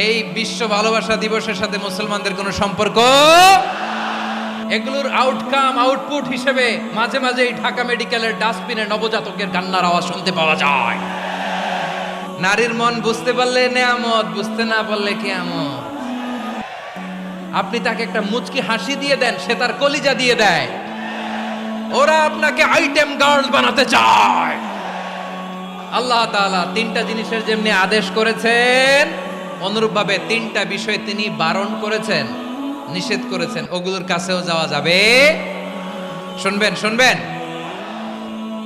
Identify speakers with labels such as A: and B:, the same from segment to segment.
A: এই বিশ্ব ভালোবাসা দিবসের সাথে মুসলমানদের কোনো সম্পর্ক? এগুলোর আউটকাম আউটপুট হিসেবে মাঝে মাঝে এই ঢাকা মেডিকেলের ডাস্টবিনে নবজাতকের কান্নার আওয়াজ শুনতে পাওয়া যায়। নারীর মন বুঝতে পারলে নেয়ামত, বুঝতে না পারলে কেয়ামত। আপনি তাকে একটা মুচকি হাসি দিয়ে দেন, সে তার কলিজা দিয়ে দেয়। ওরা আপনাকে আইটেম গার্ল বানাতে চায়। আল্লাহ তিনটা জিনিসের যেমনি আদেশ করেছেন অনুরূপভাবে তিনটা বিষয় তিনি বারণ করেছেন, নিষেধ করেছেন। ওগুলোর কাছেও যাওয়া যাবে। শুনবেন শুনবেন।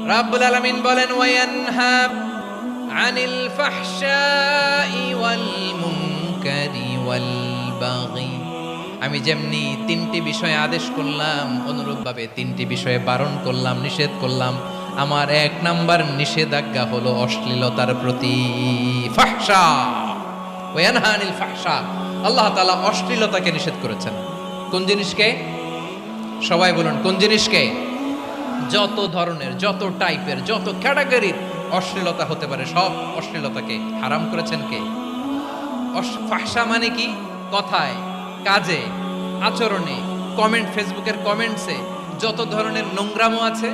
A: রাব্বুল আলামিন বলেন ওয়ায়ানহা আনিল ফাহশাই ওয়াল মুনকারি ওয়াল বাগি। আমি যেমনি তিনটি বিষয়ে আদেশ করলাম, অনুরূপভাবে তিনটি বিষয়ে বারণ করলাম, নিষেধ করলাম, আমার এক নাম্বার নিষেধাজ্ঞা হলো অশ্লীলতার প্রতি ফাহশা। ওয়ানহা আনিল ফাহশা। আল্লাহ তাআলা অশ্লীলতাকে নিষেধ করেছেন। কোন জিনিসকে? সবাই বলুন, কোন জিনিসকে? যত ধরনের, যত টাইপের, যত ক্যাটাগরির অশ্লীলতা হতে পারে, সব অশ্লীলতাকে হারাম করেছেন কে? ফাহশা মানে কি? কথায়, কাজে, আচরণে, কমেন্ট, ফেসবুকের কমেন্টসে যত ধরনের নোংরামো আছে,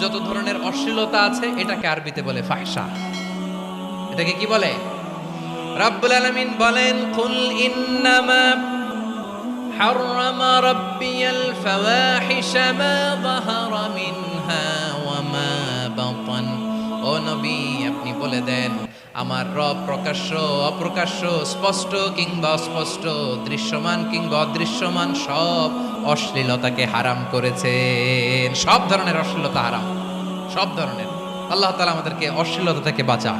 A: যত ধরনের অশ্লীলতা আছে, এটাকে আরবিতে বলে ফাহশা। এটাকে কি বলে? রাব্বুল আলামিন বলেন কুল ইন্নামা حرم ربي الفواحش ما ظهر منها وما بطن ও নবী আপনি বলে দেন আমার রব প্রকাশ্য অপ্রকাশ্য স্পষ্ট কিংবা অস্পষ্ট দৃশ্যমান কিংবা অদৃশ্যমান সব অশ্লীলতাকে হারাম করেছেন সব ধরনের অশ্লীলতা হারাম সব ধরনের আল্লাহ তাআলা আমাদেরকে অশ্লীলতা থেকে বাঁচান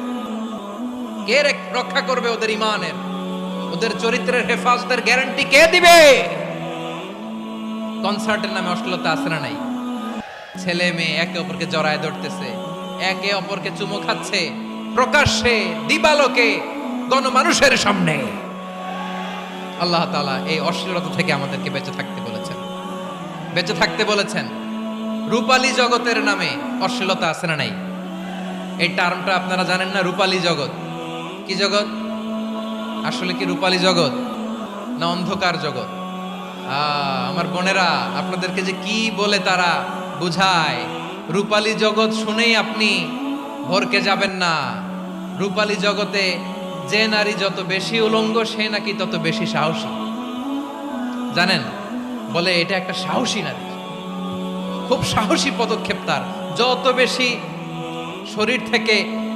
A: কে রক্ষা করবে ওদের ইমানের ওদের চরিত্রের হেফাজতের গ্যারান্টি কে দিবে? কনসার্টের নামে অশ্লীলতা আছে না নাই? ছেলে মেয়ে একে অপরকে জড়ায় ধরতেছে, একে অপরকে চুমো খাচ্ছে, প্রকাশ্যে দিবালোকে গণমানুষের সামনে। আল্লাহ তাআলা এই অশ্লীলতা থেকে আমাদেরকে বেঁচে থাকতে বলেছেন। বেঁচে থাকতে বলেছেন, রূপালী জগতের নামে অশ্লীলতা আছে না নাই? এই টার্মটা আপনারা জানেন না, রূপালী জগৎ। কি জগৎ? আসলে কি রূপালী জগৎ? না অন্ধকার জগৎ? আমার বোনেরা, আপনাদেরকে যে কি বলে তারা বুঝায়। রূপালী জগৎ শুনেই আপনি ভরকে যাবেন না। রূপালী জগতে যে নারী যত বেশি উলঙ্গ, সে নাকি তত বেশি সাহসী। জানেন? বলে এটা একটা সাহসী নারী। খুব সাহসী পদক্ষেপ তার। যত বেশি শরীর থেকে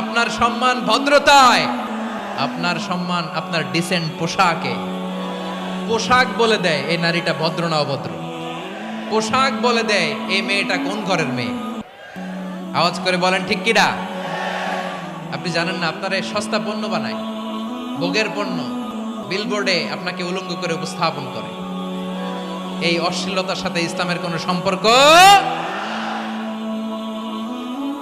A: আপনার সম্মান ভদ্রতায়, আপনার সম্মান, আপনার ডিসেন্ট পোশাকে। পোশাক বলে দেয়, এই নারীটা ভদ্র না অভদ্র? পোশাক বলে দেয়, এই মেয়েটা কোন ঘরের মেয়ে? আওয়াজ করে বলেন, ঠিক কিনা আপনি জানেন না, আপনারা সস্তা পণ্য বানায়, ভোগের পণ্য বিলবোর্ডে আপনাকে উলঙ্গ করে উপস্থাপন করে। এই অশ্লীলতার সাথে ইসলামের কোনো সম্পর্ক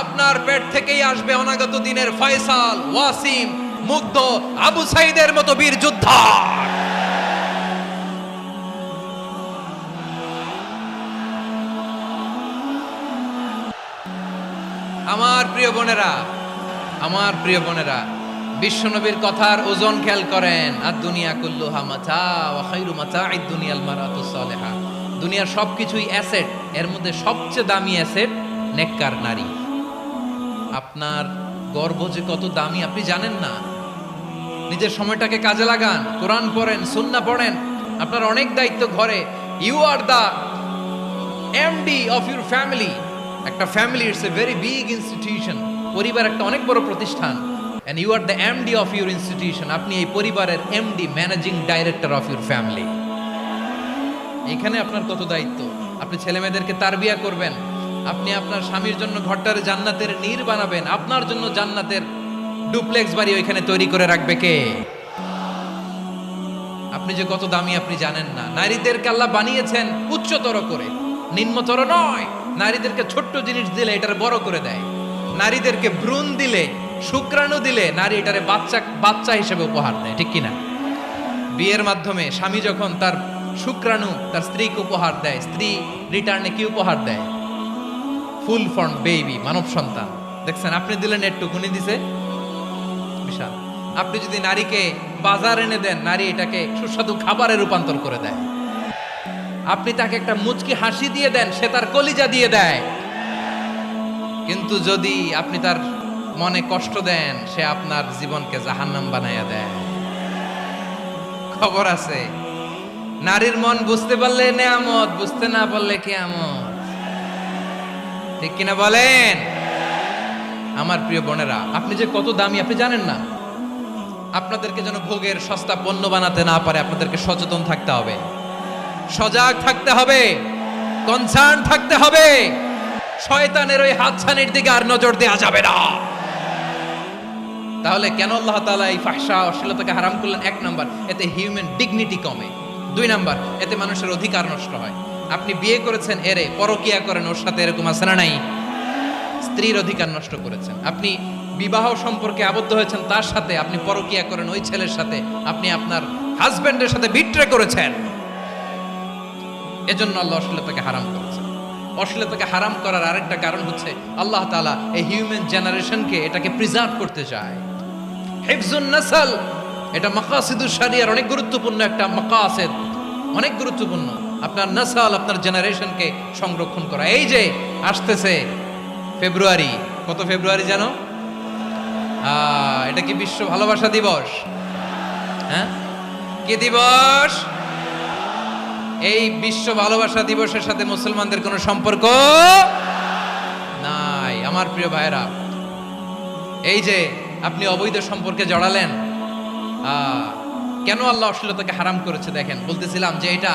A: আপনার পেট থেকেই আসবে অনাগত দিনের ফয়সাল, ওয়াসিম, মুগ্ধ, আবু সাইদের মতো বীর যোদ্ধা। আমার প্রিয় বোনেরা, আমার প্রিয় বোনেরা, বিশ্বনবীর কথার ওজন খেয়াল করেন। আর দুনিয়া কুল্লু হামাচা ওয়া খাইরু মাতাঈদ দুনিয়াল মারাতু সালেহা। দুনিয়ার সবকিছুই অ্যাসেট, এর মধ্যে সবচেয়ে দামি অ্যাসেট নেককার নারী। আপনার গর্ব যে কত দামি, আপনি জানেন না। নিজের সময়টাকে কাজে লাগান, কোরআন পড়েন সুন্না পড়েন। আপনার অনেক দায়িত্ব ঘরে। You are the MD of your family একটা family it's a very big institution পরিবার একটা অনেক বড় প্রতিষ্ঠান। And you are the MD of your institution আপনি এই পরিবারের MD managing director of your family এখানে আপনার কত দায়িত্ব। আপনি ছেলে মেয়েদেরকে তারবিয়া করবেন। আপনি আপনার স্বামীর জন্য ঘরটার জান্নাতের নীর বানাবেন। আপনার জন্য জান্নাতের ডুপ্লেক্স বাড়ি ওইখানে তৈরি করে রাখবে কে? আপনি যে কত দামি আপনি জানেন না। নারীদেরকে আল্লাহ বানিয়েছেন উচ্চতর করে। নিম্নতর নয়। নারীদেরকে ছোট্ট জিনিস দিলে এটারে বড় করে দেয়। নারীদেরকে ভ্রূণ দিলে, শুক্রাণু দিলে নারী এটারে বাচ্চা বাচ্চা হিসেবে উপহার দেয়, ঠিক কিনা? বিয়ের মাধ্যমে স্বামী যখন তার শুক্রাণু, তার স্ত্রীকে উপহার দেয়, স্ত্রী রিটার্নে কি উপহার দেয়? ফুল ফর্ম বেবি মানব সন্তান। দেখছেন, আপনি দিলেন একটু কুনি দিছে। বিশাল। আপনি যদি নারীকে বাজার এনে দেন, নারী এটাকে সুস্বাদু খাবারে রূপান্তর করে দেয়। আপনি তাকে একটা মুচকি হাসি দিয়ে দেন, সে তার কলিজা দিয়ে দেয়। কিন্তু যদি আপনি তার মনে কষ্ট দেন, সে আপনার জীবনকে জাহান্নাম বানাইয়া দেয়। খবর আছে। নারীর মন বুঝতে পারলে নেয়ামত, বুঝতে না পারলে কেয়ামত। ঠিক কিনা বলেন? আমার প্রিয় বোনেরা, আপনি যে কত দামি, আপনি জানেন না? আপনাদেরকে যেন ভোগের সস্তা পণ্য বানাতে না পারে, আপনাদেরকে সচেতন থাকতে হবে। সজাগ থাকতে হবে কনসার্ন থাকতে হবে। শয়তানের ওই হাতছানির দিকে আর নজর দেওয়া যাবে না। তাহলে কেন আল্লাহ তাআলা এই ফাহশা অশ্লীলতাকে হারাম করলেন? এক নাম্বার, এতে হিউম্যান ডিগনিটি কমে। দুই নাম্বার, এতে মানুষের অধিকার নষ্ট হয়। আপনি বিয়ে করেছেন, এরে পরকিয়া করেন, ওর সাথে এরকম আছে না নাই? স্ত্রীর অধিকার নষ্ট করেছেন। আপনি বিবাহ সম্পর্কে আবদ্ধ হয়েছেন, তার সাথে আপনি পরকিয়া করেন, ওই ছেলের সাথে আপনি আপনার হাজবেন্ডের সাথে বিট্রে করেছেন। এজন্য আল্লাহ অশ্লীলতাকে হারাম করেছেন। অশ্লীলতাকে হারাম করার আরেকটা কারণ হচ্ছে, আল্লাহ তাআলা এই হিউম্যান জেনারেশনকে এটাকে প্রিজার্ভ করতে চায়। হিফজুন নাসাল, এটা মাকাসিদুস শারিয়ার অনেক গুরুত্বপূর্ণ একটা মাকাসিদ। অনেক গুরুত্বপূর্ণ। আপনার নাসাল, আপনার জেনারেশনকে সংরক্ষণ করা। এই যে আসতেছে ফেব্রুয়ারি, কত ফেব্রুয়ারি জানো? এটা কি বিশ্ব ভালোবাসা দিবস? হ্যাঁ? কি দিবস? এই বিশ্ব ভালোবাসা দিবসের সাথে মুসলমানদের কোনো সম্পর্ক নাই, আমার প্রিয় ভাইরা এই যে আপনি অবৈধ সম্পর্কে জড়ালেন কেন আল্লাহ অশ্লীলতাকে হারাম করেছে দেখেন? বলতেছিলাম যে এটা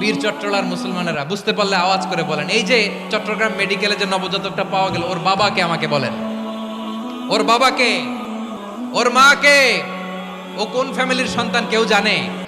A: বীর চট্টলার মুসলমানেরা, বুঝতে পারলে আওয়াজ করে বলেন, এই যে চট্টগ্রাম মেডিকেলে যে নবজাতকটা পাওয়া গেল, ওর বাবাকে আমাকে বলেন। ওর বাবাকে? ওর মাকে? ও কোন ফ্যামিলির সন্তান কেউ জানে?